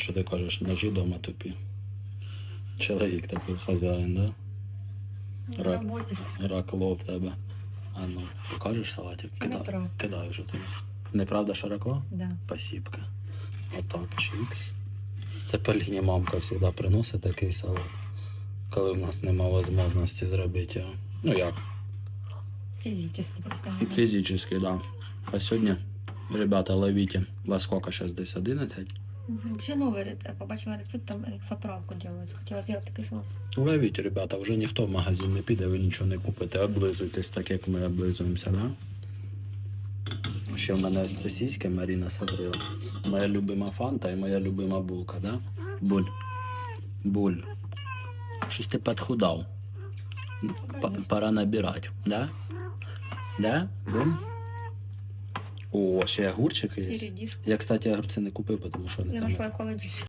Що ти кажеш, ножі дома тупі. Чоловік такий хазяїн, да? Рак. роботі. Ракло в тебе. А ну, покажеш салатик? Неправда. кидай вже тобі. Неправда, що ракло? Да. Спасибо. Отак, чікс. Це Поліні мамка завжди приносить такий салат. Коли в нас нема можливості зробити його. Ну як? Фізично просто. Фізично, да. А сьогодні, ребята, ловите. Во сколько зараз десь 11? Мгм. Ще новий рецепт. Побачила рецепт, там заправку делають. Хотіла зробити салат. Ловіть, ребята, вже ніхто в магазин не піде, ви нічого не купите, облизуйтесь так, як ми облизуємося, да? Ще в мене з сосиски Маріна согрила. Моя любима фанта і моя любима булка, да? Буль. Буль. Щось ти підхудав. П- Пора набирати, да? Да? Бум? О, ще огурчики є. І редиску. Я, кстати, огурці не купив, тому що не Я там. знайшла в холодильнику.